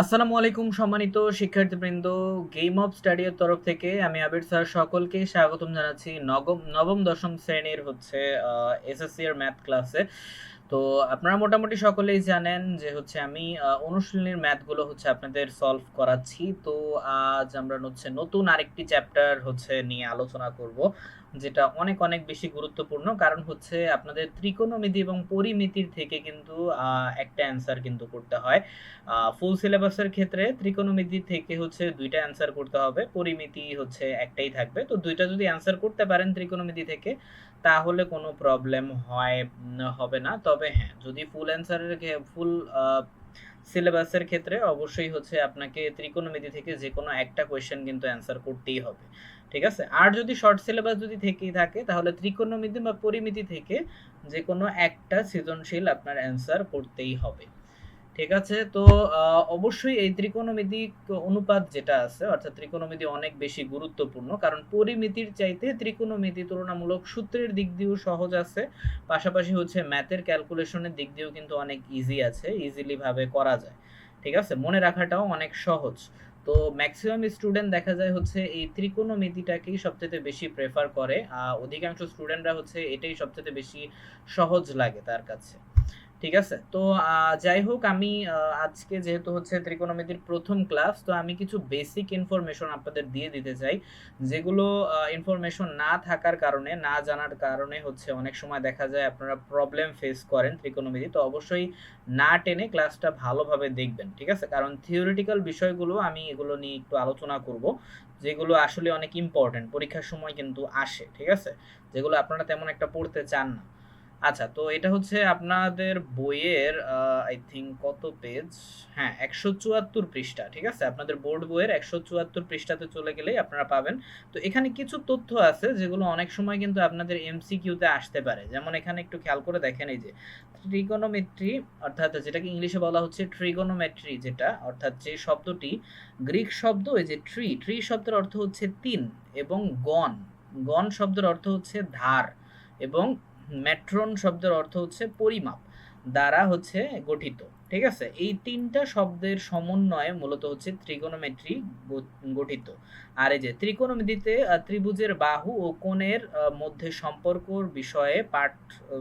আসসালামু আলাইকুম, সম্মানিত শিক্ষার্থীবৃন্দ গেম অফ স্টাডির তরফ থেকে আমি আবির স্যার সকলকে স্বাগতম জানাচ্ছি। নবম নবম, দশম শ্রেণির হচ্ছে এসএসসি এর ম্যাথ ক্লাসে তো আপনারা মোটামুটি সকলেই জানেন যে হচ্ছে আমি অনুশীলনীর ম্যাথগুলো হচ্ছে আপনাদের সলভ করাচ্ছি। তো আজ আমরা হচ্ছে নতুন আরেকটি চ্যাপ্টার হচ্ছে নিয়ে আলোচনা করব। যেটা অনেক অনেক বেশি গুরুত্বপূর্ণ। কারণ হচ্ছে আপনাদের ত্রিকোণমিতি এবং পরিমিতির থেকে কিন্তু একটা অ্যান্সার কিন্তু করতে হয়। ফুল সিলেবাসের ক্ষেত্রে ত্রিকোণমিতি থেকে হচ্ছে দুইটা অ্যান্সার করতে হবে। পরিমিতি হচ্ছে একটাই থাকবে। তো দুইটা যদি অ্যান্সার করতে পারেন ত্রিকোণমিতি থেকে, তাহলে কোনো প্রবলেম হয় হবে না। তবে হ্যাঁ যদি ফুল অ্যান্সারের ফুল সিলেবাসের ক্ষেত্রে অবশ্যই হচ্ছে আপনাকে ত্রিকোণমিতি থেকে যে কোনো একটা কোয়েশ্চেন কিন্তু অ্যান্সার করতেই হবে। ঠিক আছে? আর যদি শর্ট সিলেবাস যদি থেকেই থাকে, তাহলে ত্রিকোণমিতি বা পরিমিতি থেকে যে কোনো একটা সৃজনশীল আপনার অ্যান্সার করতেই হবে। ঠিক আছে? তো অবশ্যই এই ত্রিকোণমিতিক অনুপাত যেটা আছে, অর্থাৎ ত্রিকোণমিতি অনেক বেশি গুরুত্বপূর্ণ, কারণ পরিমিতির চাইতে ত্রিকোণমিতি তুলনামূলক সূত্রের দিক দিয়েও সহজ আছে। পাশাপাশি হচ্ছে ম্যাথের ক্যালকুলেশনের দিক দিয়েও কিন্তু অনেক ইজি আছে ইজিলি ভাবে করা যায়। ঠিক আছে? মনে রাখাটাও অনেক সহজ। তো ম্যাক্সিমাম স্টুডেন্ট দেখা যায় হচ্ছে এই ত্রিকোণমিতিটাকেই সবচেয়ে বেশি প্রেফার করে অধিকাংশ স্টুডেন্টরা হচ্ছে এটাই সবচেয়ে বেশি সহজ লাগে তার কাছে। ঠিক আছে? তো যাই হোক, আমি আজকে যেহেতু হচ্ছে ত্রিকোণমিতির প্রথম ক্লাস তো আমি কিছু বেসিক ইনফরমেশন আপনাদের দিয়ে দিতে চাই। যেগুলো ইনফরমেশন না থাকার কারণে, না জানার কারণে হচ্ছে অনেক সময় দেখা যায় আপনারা প্রবলেম ফেস করেন ত্রিকোণমিতি, তো অবশ্যই না টেনে ক্লাসটা ভালোভাবে দেখবেন, ঠিক আছে? কারণ থিওরিটিক্যাল বিষয়গুলো আমি এগুলো নিয়ে একটু আলোচনা করব, যেগুলো আসলে অনেক ইম্পর্টেন্ট পরীক্ষার সময় কিন্তু আসে, ঠিক আছে? যেগুলো আপনারা তেমন একটা পড়তে চান না। আচ্ছা তো এটা হচ্ছে আপনাদের বইয়ের আই থিঙ্ক কত পেজ হ্যাঁ একশো চুয়াত্তর পৃষ্ঠা, ঠিক আছে? আপনাদের বোর্ড বইয়ের একশো চুয়াত্তর পৃষ্ঠাতে চলে গেলেই আপনারা পাবেন। তো এখানে কিছু তথ্য আছে যেগুলো অনেক সময় কিন্তু আপনাদের এমসিকিউতে আসতে পারে। যেমন এখানে একটু খেয়াল করে দেখেন এই যে ট্রিগোনোমেট্রি অর্থাৎ যেটাকে ইংলিশে বলা হচ্ছে ট্রিগোনোমেট্রি যেটা, অর্থাৎ যে শব্দটি, গ্রিক শব্দ এই যে ট্রি ট্রি শব্দের অর্থ হচ্ছে তিন এবং গণ। গণ শব্দের অর্থ হচ্ছে ধার এবং মেট্রন শব্দের অর্থ হচ্ছে পরিমাপ দ্বারা হচ্ছে গঠিত, ঠিক আছে? এই তিনটা শব্দের সমন্বয়ে মূলত হচ্ছে ত্রিকোণমেট্রি গঠিত। আর এই যে ত্রিকোণমিতিতে ত্রিভুজের বাহু ও কোণের মধ্যে সম্পর্কর বিষয়ে পাঠ,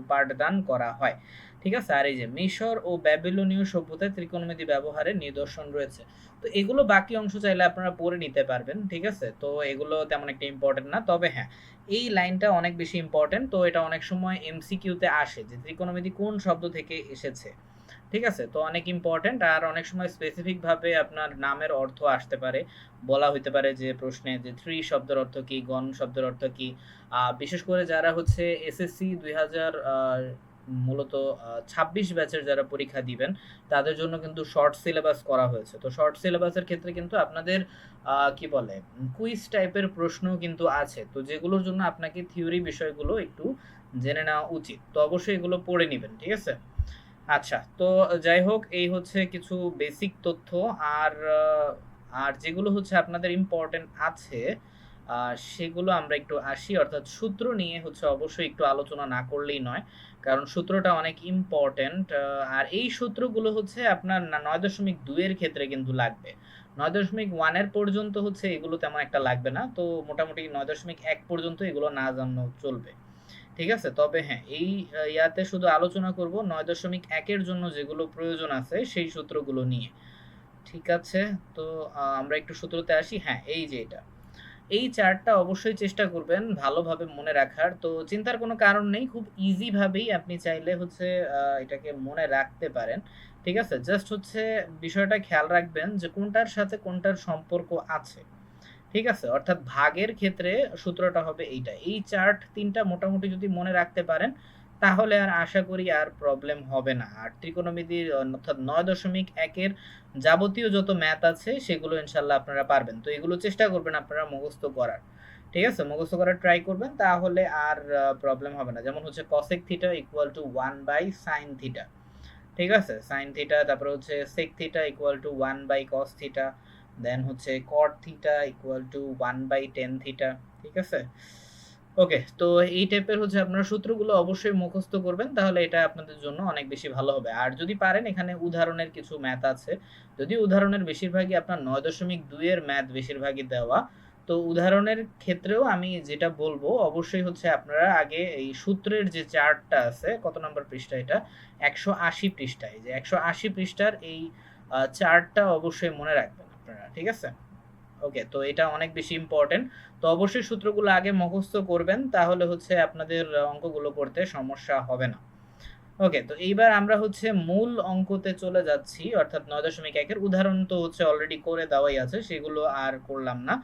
পাঠদান করা হয়। ঠিক আছে? আর এই যে মিশর ও ব্যাবিলনীয় সভ্যতায় ত্রিকোণমিতি ব্যবহারের নিদর্শন রয়েছে। তো এগুলো বাকি অংশ চাইলে আপনারা পড়ে নিতে পারবেন, ঠিক আছে? তো এগুলো তেমন একটা ইম্পর্টেন্ট না। তবে হ্যাঁ এই লাইনটা অনেক বেশি ইম্পর্টেন্ট তো এটা অনেক সময় এমসিকিউতে আসে যে ত্রিকোণমিতি কোন শব্দ থেকে এসেছে, ঠিক আছে? তো অনেক ইম্পর্টেন্ট আর অনেক সময় স্পেসিফিক ভাবে আপনার নামের অর্থ আসতে পারে। বলা হইতে পারে যে প্রশ্নে যে থ্রি শব্দের অর্থ কি, গণ শব্দের অর্থ কি। বিশেষ করে যারা হচ্ছে এসএসসি দুই হাজার মূলত ছাব্বিশ ব্যাচের যারা পরীক্ষা দিবেন, তাদের জন্য কিন্তু শর্ট সিলেবাস করা হয়েছে। তো শর্ট সিলেবাসের ক্ষেত্রে কিন্তু আপনাদের কি বলে কুইজ টাইপের প্রশ্ন কিন্তু আছে। তো যেগুলোর জন্য আপনাকে থিওরি বিষয়গুলো একটু জেনে নেওয়া উচিত। তো অবশ্যই এগুলো পড়ে নেবেন, ঠিক আছে? আচ্ছা তো যাই হোক, এই হচ্ছে কিছু বেসিক তথ্য। আর আর যেগুলো হচ্ছে আপনাদের ইম্পর্টেন্ট আছে সেগুলো আমরা একটু আসি। অর্থাৎ সূত্র নিয়ে হচ্ছে অবশ্যই একটু আলোচনা না করলেই নয়, কারণ সূত্রটা অনেক ইম্পর্টেন্ট আর এই সূত্রগুলো হচ্ছে আপনার নয় দশমিক দুইয়ের ক্ষেত্রে কিন্তু লাগবে। নয় দশমিক ওয়ানের পর্যন্ত হচ্ছে এগুলো তেমন একটা লাগবে না। তো মোটামুটি নয় দশমিক এক পর্যন্ত এগুলো না জানলেও চলবে। ঠিক আছে? তবে হ্যাঁ এই ইয়াতে শুধু আলোচনা করব নয় দশমিক একের জন্য যেগুলো প্রয়োজন আছে সেই সূত্রগুলো নিয়ে। ঠিক আছে? তো আমরা একটু সূত্রতে আসি। হ্যাঁ এই যে এটা। এই চার্টটা অবশ্যই চেষ্টা করবেন ভালোভাবে মনে রাখার। তো চিন্তার কোনো কারণ নেই, খুব ইজি ভাবেই আপনি চাইলে হচ্ছে এটাকে মনে রাখতে পারেন। ঠিক আছে? জাস্ট হচ্ছে বিষয়টা খেয়াল রাখবেন যে কোনটার সাথে কোনটার সম্পর্ক আছে। ঠিক আছে? অর্থাৎ ভাগের ক্ষেত্রে সূত্রটা হবে এইটা। এই চার্ট তিনটা মোটামুটি যদি মনে রাখতে পারেন তাহলে আর আশা করি আর প্রবলেম হবে না। আর ত্রিকোণমিতির অর্থাৎ নয় দশমিক একের যাবতীয় যত ম্যাথ আছে, সেগুলো ইনশাল্লাহ আপনারা পারবেন। তো এগুলো চেষ্টা করবেন আপনারা মুখস্থ করার। ঠিক আছে? মুখস্থ করার ট্রাই করবেন, তাহলে আর প্রবলেম হবে না। যেমন হচ্ছে cosec theta equal to one by sine theta ঠিক আছে? সাইন থিটা তারপরে হচ্ছে sec theta equal to one by cos theta then হচ্ছে cot theta equal to one by tan theta ঠিক আছে? ওকে, তো এই টাইপের হচ্ছে আপনারা সূত্রগুলো অবশ্যই মুখস্থ করবেন, তাহলে এটা আপনাদের জন্য অনেক বেশি ভালো হবে। আর যদি পারেন, এখানে উদাহরণের কিছু ম্যাথ আছে। যদি উদাহরণের বেশিরভাগই আপনার নয় দশমিক দুইয়ের ম্যাথ বেশিরভাগই দেওয়া, তো উদাহরণের ক্ষেত্রেও আমি যেটা বলব, অবশ্যই হচ্ছে আপনারা আগে এই সূত্রের যে চার্টটা আছে, কত নম্বর পৃষ্ঠা এটা? একশো আশি পৃষ্ঠায়, যে একশো আশি পৃষ্ঠার এই চার্টটা অবশ্যই মনে রাখবেন আপনারা, ঠিক আছে? ওকে তো এটা অনেক বেশি ইম্পর্টেন্ট তো অবশ্যই সূত্রগুলো আগে মুখস্থ করবেন, তাহলে হচ্ছে আপনাদের অঙ্কগুলো করতে সমস্যা হবে না। ওকে তো এইবার আমরা হচ্ছে মূল অঙ্কতে চলে যাচ্ছি, অর্থাৎ নয় দশমিক একের। উদাহরণ তো হচ্ছে অলরেডি করে দেওয়াই আছে, সেগুলো আর করলাম না।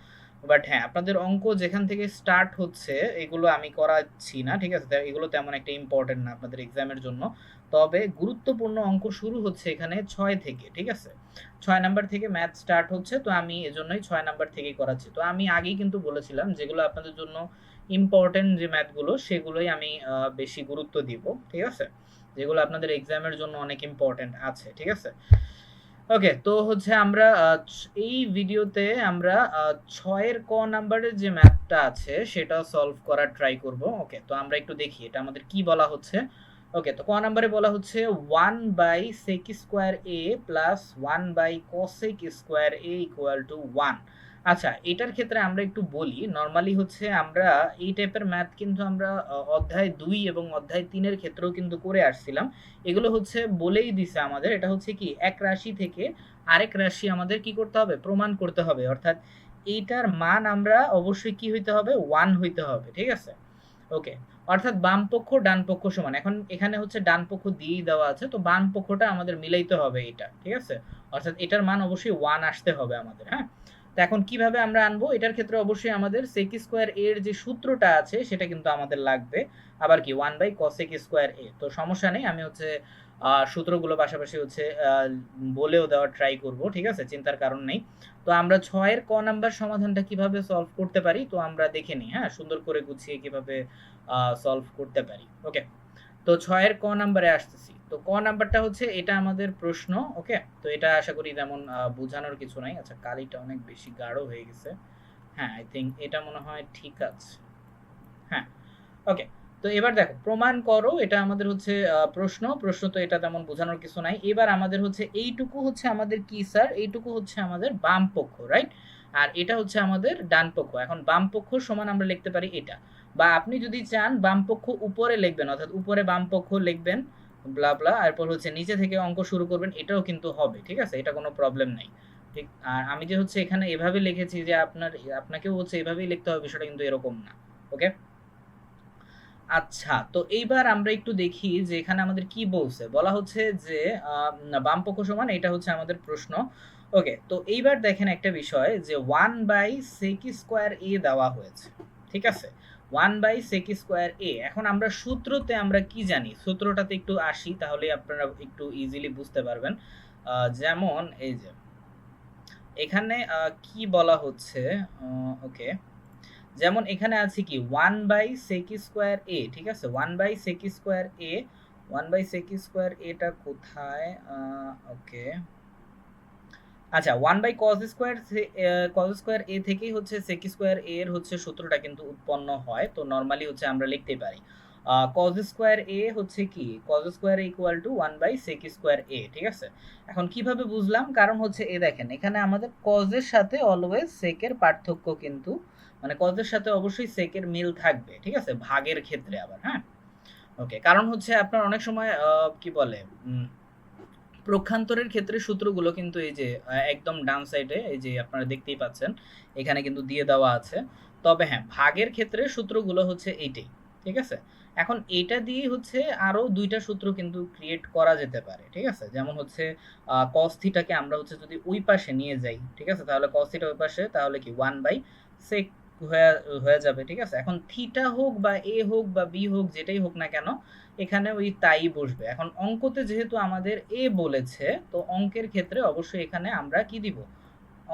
বাট হ্যাঁ আপনাদের অঙ্ক যেখান থেকে স্টার্ট হচ্ছে, এগুলো আমি করাচ্ছি না, ঠিক আছে? এগুলো তেমন একটা ইম্পর্টেন্ট না আপনাদের এক্সামের জন্য। তবে গুরুত্বপূর্ণ অঙ্ক শুরু হচ্ছে এখানে ছয় থেকে, ঠিক আছে? ছয় নাম্বার থেকে ম্যাথ স্টার্ট হচ্ছে, তো আমি এজন্যই ছয় নাম্বার থেকেই করাচ্ছি। তো আমি আগেই কিন্তু বলেছিলাম, যেগুলো আপনাদের জন্য ইম্পর্টেন্ট যে ম্যাথগুলো সেগুলোই আমি বেশি গুরুত্ব দিব, ঠিক আছে? যেগুলো আপনাদের এক্সামের জন্য অনেক ইম্পর্টেন্ট আছে, ঠিক আছে? ওকে তো হচ্ছে আমরা এই ভিডিওতে আমরা ছয়ের ক নাম্বারের যে ম্যাথটা আছে, সেটা সলভ করার ট্রাই করব। ওকে তো আমরা একটু দেখি এটা আমাদের কি বলা হচ্ছে। ওকে তো ক নাম্বারে বলা হচ্ছে one by sec square A plus one by cosec square A equal to one আচ্ছা এটার ক্ষেত্রে আমরা একটু বলি নর্মালি হচ্ছে আমরা এই টাইপের ম্যাথ কিন্তু আমরা অধ্যায় দুই এবং অধ্যায় তিনের ক্ষেত্রেও কিন্তু করে আসছিলাম। এগুলো হচ্ছে বলেই দিছে আমাদের, এটা হচ্ছে কি, এক রাশি থেকে আরেক রাশি আমাদের কি করতে হবে? প্রমাণ করতে হবে। অর্থাৎ এইটার মান আমরা অবশ্যই কি হইতে হবে? ওয়ান হইতে হবে, ঠিক আছে? ওকে অর্থাৎ বাম পক্ষ, ডান পক্ষ সমান। এখন এখানে হচ্ছে ডান পক্ষ দিয়েই দেওয়া আছে, তো বাম পক্ষটা আমাদের মিলাইতে হবে এটা, ঠিক আছে? অর্থাৎ এটার মান অবশ্যই ওয়ান আসতে হবে আমাদের হ্যাঁ? তো এখন কীভাবে আমরা আনব? এটার ক্ষেত্রে অবশ্যই আমাদের সেক স্কোয়ার এর যে সূত্রটা আছে, সেটা কিন্তু আমাদের লাগবে। আবার কি? One by cosec square A তো সমস্যা নেই, আমি হচ্ছে সূত্রগুলো পাশাপাশি হচ্ছে বলেও দেওয়ার ট্রাই করব, ঠিক আছে? চিন্তার কারণ নেই। তো আমরা ছয়ের ক নাম্বার সমাধানটা কীভাবে সলভ করতে পারি? তো আমরা দেখে নিই হ্যাঁ? সুন্দর করে গুছিয়ে কীভাবে সলভ করতে পারি। ওকে তো ছয়ের ক নাম্বারে আসতেছি। তো ক নাম্বারটা হচ্ছে এটা আমাদের প্রশ্ন, ওকে? তো এটা আশা করি তেমন বোঝানোর কিছু নাই। আচ্ছা কালিটা অনেক বেশি গাঢ় হয়ে গেছে। হ্যাঁ আই থিঙ্ক এটা মনে হয় ঠিক আছে। হ্যাঁ ওকে। তো এবার দেখো, প্রমাণ করো, এটা আমাদের হচ্ছে প্রশ্ন। প্রশ্ন তো এটা তেমন বোঝানোর কিছু নাই। এবার আমাদের হচ্ছে এইটুকু হচ্ছে আমাদের কি, স্যার? এইটুকু হচ্ছে আমাদের বাম পক্ষ রাইট আর এটা হচ্ছে আমাদের ডান পক্ষ। এখন বাম পক্ষ সমান আমরা লিখতে পারি এটা। বা আপনি যদি চান বাম পক্ষ উপরে লিখবেন, অর্থাৎ উপরে বাম পক্ষ লিখবেন ব্লা ব্লা এরপর হচ্ছে নিচে থেকে অঙ্ক শুরু করবেন, এটাও কিন্তু হবে, ঠিক আছে? এটা কোনো প্রবলেম নাই। ঠিক, আর আমি যে হচ্ছে এখানে এভাবে লিখেছি যে আপনার, আপনাকেও হচ্ছে এভাবেই লিখতে হবে, বিষয়টা কিন্তু এরকম না ওকে আচ্ছা তো এইবার আমরা একটু দেখি যে এখানে আমাদের কি বলছে। বলা হচ্ছে যে বাম পক্ষ সমান, এটা হচ্ছে আমাদের প্রশ্ন ওকে তো এইবার দেখেন একটা বিষয় যে one by sec square A দেওয়া হয়েছে, ঠিক আছে? One by sec square A এখন আমরা সূত্রতে আমরা কি জানি? সূত্রটাতে একটু আসি, তাহলে আপনারা একটু ইজিলি বুঝতে পারবেন। যেমন এই যে, এখানে কি বলা হচ্ছে? ওকে। যেমন এখানে আছে কি, one by sec square A ঠিক আছে? One by sec square A one by sec square এটা কোথায়? ওকে। আচ্ছা one by cos square cos square A থেকেই হচ্ছে সেক স্কোয়ার এ এর হচ্ছে সূত্রটা কিন্তু উৎপন্ন হয়। তো নর্মালি হচ্ছে আমরা লিখতে পারি কজ স্কোয়ার এ হচ্ছে কি? Cos square equal to one by sec square A ঠিক আছে? এখন কীভাবে বুঝলাম? কারণ হচ্ছে, এ দেখেন, এখানে আমাদের কজের সাথে অলওয়েজ সেকের পার্থক্য কিন্তু মানে কজের সাথে অবশ্যই সেকের মিল থাকবে, ঠিক আছে? ভাগের ক্ষেত্রে আবার হ্যাঁ? ওকে কারণ হচ্ছে আপনার অনেক সময় কি বলে প্রক্ষান্তরের ক্ষেত্রে সূত্রগুলো কিন্তু এই যে একদম ডান সাইডে এই যে আপনারা দেখতেই পাচ্ছেন, এখানে কিন্তু দিয়ে দেওয়া আছে। তবে হ্যাঁ ভাগের ক্ষেত্রে সূত্রগুলো হচ্ছে এইটাই, ঠিক আছে? এখন এটা দিয়ে হচ্ছে আরও দুইটা সূত্র কিন্তু ক্রিয়েট করা যেতে পারে, ঠিক আছে? যেমন হচ্ছে কস থিটাকে আমরা হচ্ছে যদি ওই পাশে নিয়ে যাই, ঠিক আছে? তাহলে কস থিটা ওই পাশে, তাহলে কি? ওয়ান বাই সেক হয়ে হয়ে যাবে, ঠিক আছে? এখন থিটা হোক বা এ হোক বা বি হোক, যেটাই হোক না কেন, এখানে ওই তাই বসবে। এখন অঙ্কতে যেহেতু আমাদের এ বলেছে, তো অঙ্কের ক্ষেত্রে অবশ্যই এখানে আমরা কি দিব?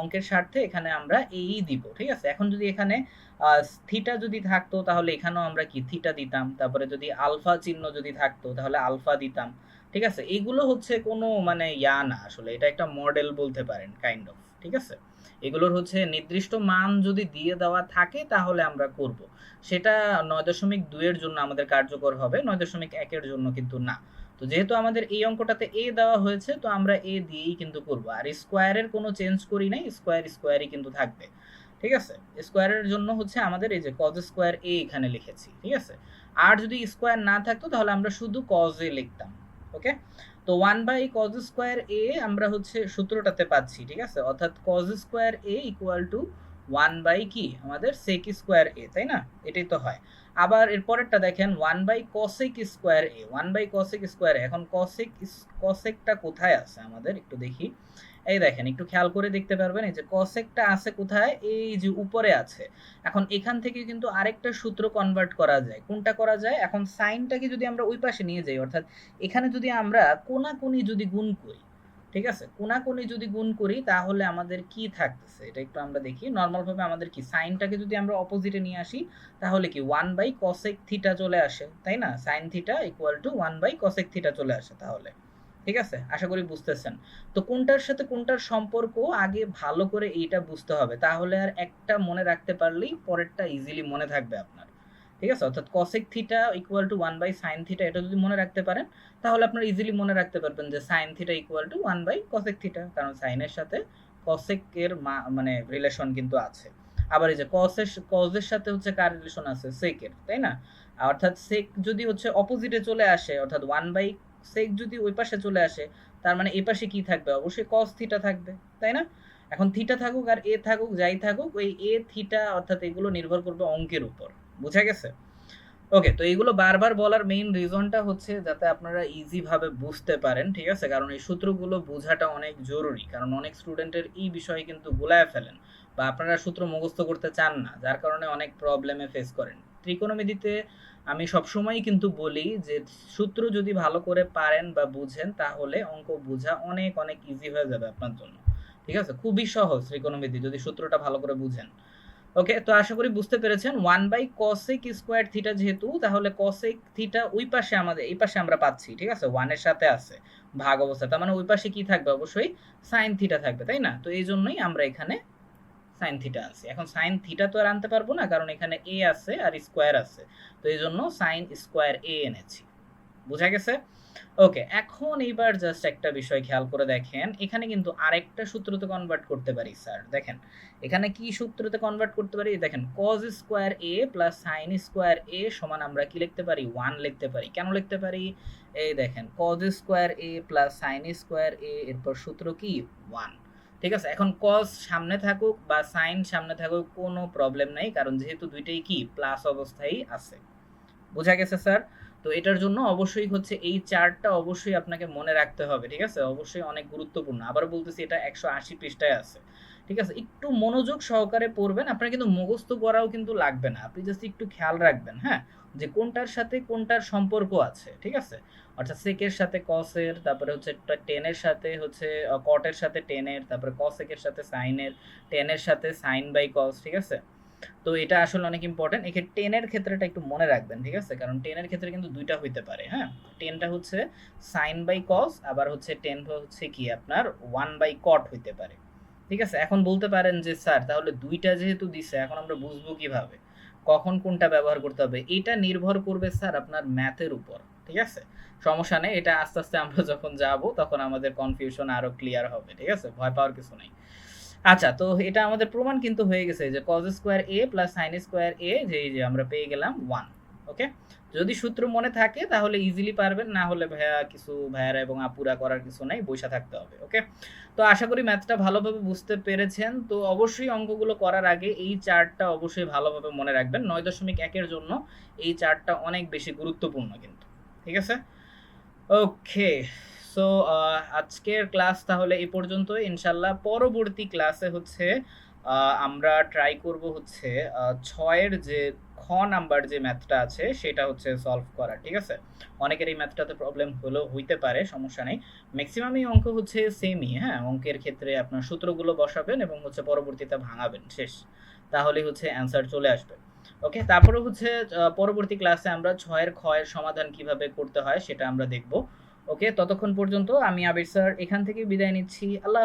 অঙ্কের স্বার্থে এখানে আমরা এই দিব, ঠিক আছে? এখন যদি এখানে থিটা যদি থাকতো, তাহলে এখানেও আমরা কি? থিটা দিতাম। তারপরে যদি আলফা চিহ্ন যদি থাকতো, তাহলে আলফা দিতাম। ঠিক আছে? এগুলো হচ্ছে কোনো মানে ইয়া না আসলে। এটা একটা মডেল বলতে পারেন কাইন্ড অফ ঠিক আছে? এগুলোর হচ্ছে নির্দিষ্ট মান যদি দিয়ে দেওয়া থাকে তাহলে আমরা করব। সেটা নয় দশমিক দুইয়ের জন্য আমাদের কার্যকর হবে, নয় দশমিক একের জন্য কিন্তু না। তো যেহেতু আমাদের এই অঙ্কটাতে এ দেওয়া হয়েছে, তো আমরা এ দিয়েই কিন্তু করব। আর স্কোয়ারের কোনো চেঞ্জ করি নাই স্কোয়ার স্কোয়ারই কিন্তু থাকবে। ঠিক আছে? স্কোয়ারের জন্য হচ্ছে আমাদের এই যে কজ স্কোয়ার এ এখানে লিখেছি, ঠিক আছে? আর যদি স্কোয়ার না থাকতো তাহলে আমরা শুধু কজে লিখতাম। ওকে তো one by cos square A আমরা হচ্ছে সূত্রটাতে পাচ্ছি, ঠিক আছে? অর্থাৎ cos square A equal to one by কি? আমাদের সেক স্কোয়ার এ তাই না? এটাই তো হয়। আবার এরপরেরটা দেখেন one by cosec square A one by cosec square এখন কসেক কসেকটা কোথায় আছে আমাদের? একটু দেখি। এই দেখেন, একটু খেয়াল করে দেখতে পারবেন, এই যে কসেকটা আছে কোথায়? এই যে উপরে আছে। এখন এখান থেকে কিন্তু আরেকটা সূত্র কনভার্ট করা যায়। কোনটা করা যায়? এখন সাইনটাকে যদি আমরা ওই পাশে নিয়ে যাই, অর্থাৎ এখানে যদি আমরা কোনাকুনি যদি গুণ করি, ঠিক আছে? কোনাকুনি যদি গুণ করি, তাহলে আমাদের কি থাকতেছে? এটা একটু আমরা দেখি। নর্মালভাবে আমাদের কি? সাইনটাকে যদি আমরা অপোজিটে নিয়ে আসি, তাহলে কি ওয়ান বাই কসেক থিটা চলে আসে, তাই না? Sine theta equal to one by cosec theta চলে আসে তাহলে। ঠিক আছে? আশা করি বুঝতেছেন। তো কোনটার সাথে কোনটার সম্পর্ক আগে ভালো করে এইটা বুঝতে হবে। তাহলে আর একটা মনে রাখতে পারলেই পরেরটা ইজিলি মনে থাকবে আপনার। ঠিক আছে? অর্থাৎ cosec theta equal to one by sine theta এটা যদি মনে রাখতে পারেন, তাহলে আপনার ইজিলি মনে রাখতে পারবেন যে sine theta equal to one by cosec theta কারণ সাইনের সাথে কসেকের মানে রিলেশন কিন্তু আছে। আবার এই যে কসের কজের সাথে হচ্ছে কার রিলেশন আছে? সেকের তাই না? অর্থাৎ সেক যদি হচ্ছে অপোজিটে চলে আসে, অর্থাৎ ওয়ান বাই সেক যদি ওই পাশে চলে আসে, তার মানে এই পাশে কি থাকবে? অবশ্যই কস থিটা থাকবে, তাই না? এখন থিটা থাকুক আর এ থাকুক, যাই থাকুক, ওই এ থিটা অর্থাৎ এগুলো নির্ভর করবে অঙ্কের উপর। বোঝা গেছে? ওকে তো এগুলো বারবার বলার মেইন রিজনটা হচ্ছে যাতে আপনারা ইজি ভাবে বুঝতে পারেন, ঠিক আছে? কারণ এই সূত্রগুলো বোঝাটা অনেক জরুরি, কারণ অনেক স্টুডেন্টের এই বিষয়ে কিন্তু গোলায় ফেলেন বা আপনারা সূত্র মুখস্থ করতে চান না, যার কারণে অনেক প্রবলেমে ফেস করেন। ত্রিকোণমিতিতে আমি সবসময়ই কিন্তু বলি যে সূত্র যদি ভালো করে পারেন বা বুঝেন, তাহলে অঙ্ক বোঝা অনেক অনেক ইজি হয়ে যাবে আপনার জন্য। ঠিক আছে? খুবই সহজ ত্রিকোণমিতি, যদি সূত্রটা ভালো করে বুঝেন। ওকে তো আশা করি বুঝতে পেরেছেন। One by cosec square theta যেহেতু, তাহলে কসেক থিটা ওই পাশে আমাদের, এই পাশে আমরা পাচ্ছি, ঠিক আছে? ওয়ানের সাথে আছে, ভাগ অবস্থা। তার মানে ওই পাশে কি থাকবে? অবশ্যই সাইন থিটা থাকবে, তাই না? তো এই জন্যই আমরা এখানে সাইন থিটা আছে। এখন সাইন থিটা তো আর আনতে পারব না, কারণ এখানে এ আছে আর স্কোয়ার আছে। তো এই জন্য সাইন স্কোয়ার এ এনেছি। বুঝা গেছে? ওকে, এখন এইবার জাস্ট একটা বিষয় খেয়াল করে দেখেন। এখানে কিন্তু আরেকটা সূত্রতে কনভার্ট করতে পারি, স্যার। দেখেন, এখানে কি সূত্রতে কনভার্ট করতে পারি? দেখেন cos square A plus sine square A সমান আমরা কি লিখতে পারি? ওয়ান লিখতে পারি। কেন লিখতে পারি? এই দেখেন cos square A plus sine square A এরপর সূত্র কি? ওয়ান ঠিক আছে? এখন কস সামনে থাকুক বা সাইন সামনে থাকুক কোনো প্রবলেম নাই, কারণ যেহেতু দুইটাই কি? প্লাস অবস্থায় আছে। বোঝা গেছে স্যার তো এটার জন্য অবশ্যই হচ্ছে এই চার্টটা অবশ্যই আপনাকে মনে রাখতে হবে, ঠিক আছে? অবশ্যই অনেক গুরুত্বপূর্ণ। আবার বলতেছি, এটা একশো আশি পৃষ্ঠায় আছে। ঠিক আছে? একটু মনোযোগ সহকারে পড়বেন, আপনার কিন্তু মুখস্থ করাও কিন্তু লাগবে না। আপনি জাস্ট একটু খেয়াল রাখবেন হ্যাঁ? যে কোনটার সাথে কোনটার সম্পর্ক আছে, ঠিক আছে? অর্থাৎ সেকের সাথে কসের তারপরে হচ্ছে টেনের সাথে হচ্ছে কটের সাথে টেনের তারপরে কসেকের সাথে সাইনের টেনের সাথে সাইন বাই কস ঠিক আছে? তো এটা আসলে অনেক ইম্পর্টেন্ট এক্ষেত্রে টেনের ক্ষেত্রেটা একটু মনে রাখবেন, ঠিক আছে? কারণ টেনের ক্ষেত্রে কিন্তু দুইটা হইতে পারে হ্যাঁ? টেনটা হচ্ছে সাইন বাই কস আবার হচ্ছে টেন হচ্ছে কি? আপনার ওয়ান বাই কট হইতে পারে। ঠিক আছে? এখন বলতে পারেন যে, স্যার, তাহলে দুইটা যেহেতু দিছে, এখন আমরা বুঝব কীভাবে? কখন কোনটা ব্যবহার করতে হবে? এটা নির্ভর করবে, স্যার, আপনার ম্যাথের উপর, ঠিক আছে? সমস্যা নেই, এটা আস্তে আস্তে আমরা যখন যাব, তখন আমাদের কনফিউশন আরও ক্লিয়ার হবে, ঠিক আছে? ভয় পাওয়ার কিছু নেই। আচ্ছা তো এটা আমাদের প্রমাণ কিন্তু হয়ে গেছে যে cos square A plus sine square A যে যে আমরা পেয়ে গেলাম ওয়ান ওকে যদি সূত্র মনে থাকে, তাহলে ইজিলি পারবেন। না হলে ভাইয়া কিছু ভাইয়ারা এবং আপুরা করার কিছু নাই বৈশা থাকতে হবে। ওকে তো আশা করি ম্যাথটা ভালোভাবে বুঝতে পেরেছেন। তো অবশ্যই অঙ্কগুলো করার আগে এই চার্টটা অবশ্যই ভালোভাবে মনে রাখবেন। নয় দশমিক একের জন্য এই চার্টটা অনেক বেশি গুরুত্বপূর্ণ কিন্তু। ঠিক আছে? ওকে সো আজকের ক্লাস তাহলে এই পর্যন্ত ইনশাল্লাহ পরবর্তী ক্লাসে হচ্ছে আমরা ট্রাই করব হচ্ছে ছয়ের যে খ নাম্বার যে ম্যাথটা আছে, সেটা হচ্ছে সলভ করা, ঠিক আছে? অনেকের এই ম্যাথটাতে প্রবলেম হলেও হইতে পারে, সমস্যা নেই। ম্যাক্সিমামই অঙ্ক হচ্ছে সেমই হ্যাঁ? অঙ্কের ক্ষেত্রে আপনার সূত্রগুলো বসাবেন এবং হচ্ছে পরবর্তীতে ভাঙাবেন, শেষ। তাহলে হচ্ছে অ্যান্সার চলে আসবে। ওকে তারপরে হচ্ছে পরবর্তী ক্লাসে আমরা ছয়ের ক্ষয়ের সমাধান কীভাবে করতে হয়, সেটা আমরা দেখব। ওকে ততক্ষণ পর্যন্ত আমি আবির স্যার এখান থেকে বিদায় নিচ্ছি। আল্লাহ